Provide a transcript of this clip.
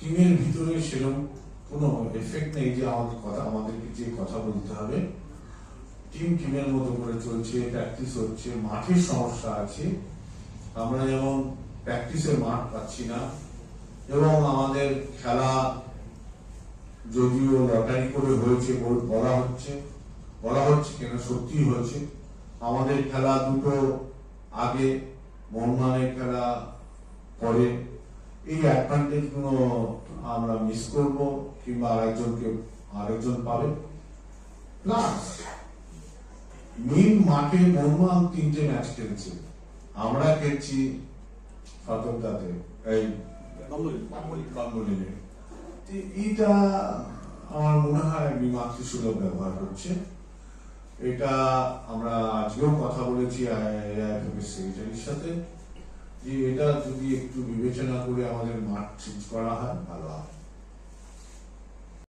টিমের ভিতরে সেরকম কোনো এফেক্ট নেই যে আমাদের কথা, আমাদেরকে যে কথা বলতে হবে। টিম টিমের মতো করে চলছে প্র্যাকটিস হচ্ছে মাঠের সমস্যা আছে। আমরা যেমন প্র্যাকটিসের মাঠ পাচ্ছি না, এবং আমাদের খেলা যদিও লটারি করে হয়েছে বল- হচ্ছে, বলা হচ্ছে কেন সত্যি হয়েছে আমাদের খেলা দুটো আগে মোহনবাগানের খেলা পরে এই অ্যাডভান্টেজগুলো আমরা মিস করব কিংবা আরেকজনকে আরেকজন পাবে। প্লাস মেন মাঠে মোহনবাগান তিনটে ম্যাচ খেলেছে। আমরা খেলছি এই এইটা আমার মনে হয় বিমাত্রি সুলভ ব্যবহার করছে। এটা আমরা আজকেও কথা বলেছি সেক্রেটারির সাথে। যে এটা যদি একটু বিবেচনা করে আমাদের মাঠ চেঞ্জ করা হয় ভালো হয়।